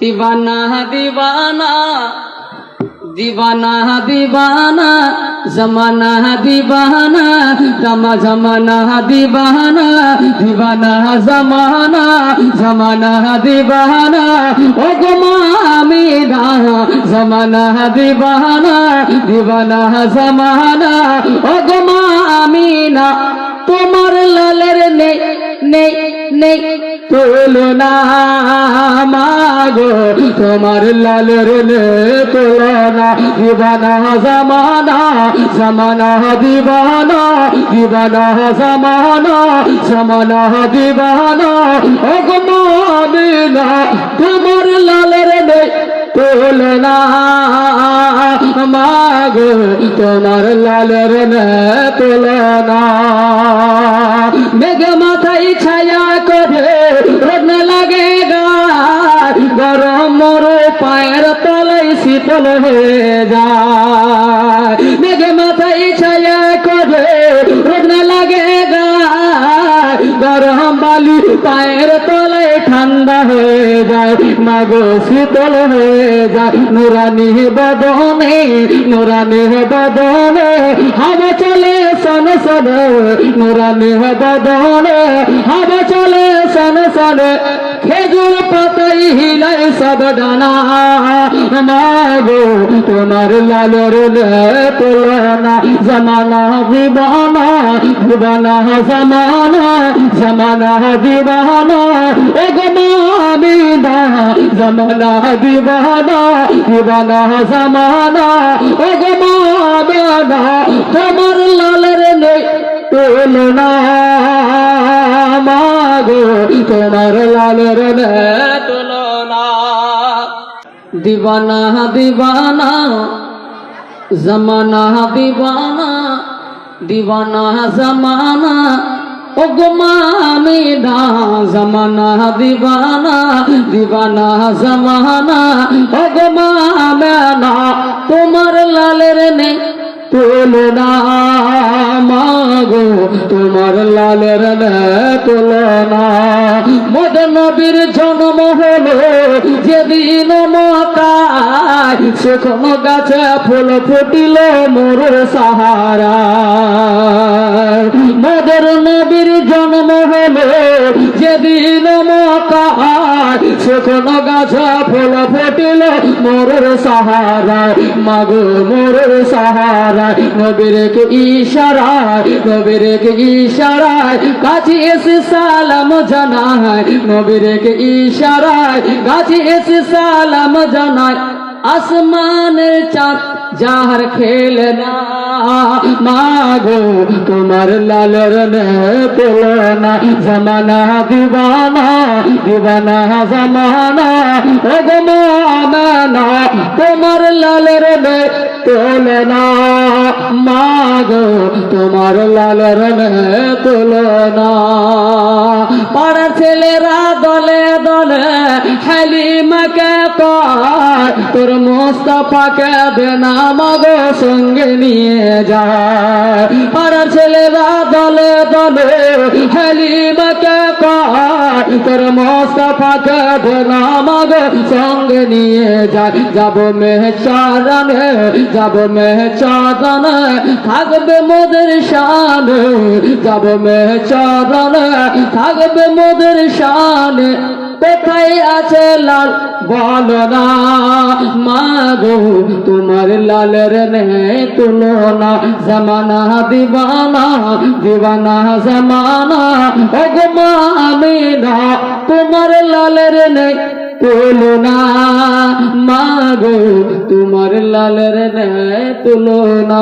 দিবানা দিবানা দিবানা দিবানা, জমানা, দিবানা, জমা, জমানা, দিবানা দিবানা, জমানা জমানা, দিবানা, ও গমা আমি জমানা, দিবানা দিবানা, জমানা, ও গমা আমি না তোমার লালের নেই নেই নেই তুলনা মাগো, তোমার লালের তুলনা দিবানা জামানা জামানা দিবানা দিবানা জামানা জামানা দিবানা। ও তোমার লালের নে তুলনা মাগো, তোমার লালের নে। তুলনা মেঘ মাথায় ছায়া করে গরম মরো পায়ের তলায় শীতল হয়ে যায়। মেঘ মাথায় ছায়া করে রোদ লাগে গায়। গরম বালি পায়ের তলায় ঠান্ডা হয়ে যায়। মাগো শীতল হয়ে যায়। নুরানি বদনে নুরানি বদনে, হাওয়া চলে সন সন, নুরানি বদনে, হাওয়া চলে সন সন। খেজুর পাতাই সব ডানা মাগো তোমার লালর তুলনা জমানা দিবানা দিবানা, জমানা জমানা দিবানা ও গমাবিদা জমানা দিবানা দিবানা, জমানা ও গমাবিদা তোমার লালর নেই তুলনা মাগো, তোমার লালের তুলনা দিবানা দিবানা, জমানা, দিবানা দিবানা, জমানা। ও গোমামি দা জমানা, দিবানা দিবানা, জমানা। ও গোমামেনা তোমার লালের নেই তুলনা। মাগো তোমার লালের তুলনা। মদ নবীর জন্ম হলো যেদিন মকায় সেখানে গাছে ফুল ফুটিল মোর সাহারা। মদর নবীর জন্ম হলো যেদিন সেখানে গাছে ফুল ফুটিল মোর সাহারা। মাগো মোর সাহারা, নবীর কে ইশারায়, নবীর কে ইশারায়। কাছে এসে সালাম জানায়, নবীর কে ইশারায়। কাছে এসে সালাম জানায়। আসমানের চাঁদ যাহার খেলনা, মাগো, তোমার লালর তুলনা, জমানা দিবানা দিবানা জমানা মানা তোমার লালর তুলনা, মাগো, তোমার লাল লালর তুলনা। পাড়া ছেলেরা দলে দলে হালিমাকে তোর মোস্তফাকে মগো সঙ্গে নিয়ে যায়? পাড়ার ছেলেরা দলে দলে হালিমাকে কয়, তোর মোস্তফাকে মগো সঙ্গে নিয়ে যায়? যাব মেহ চারানে যাব মেহ চারানে থাকবে মোদের শান। যাব মেহ চারানে থাকবে মোদের শান। কোথায় আছে লাল বলো না, মাগো, তোমার লালের নে তুলনা। জমানা দিবানা দিবানা জমানা। ও গো মামিনা তোমার লালের নে তুলনা। মাগো, তোমার লালের নে তুলনা।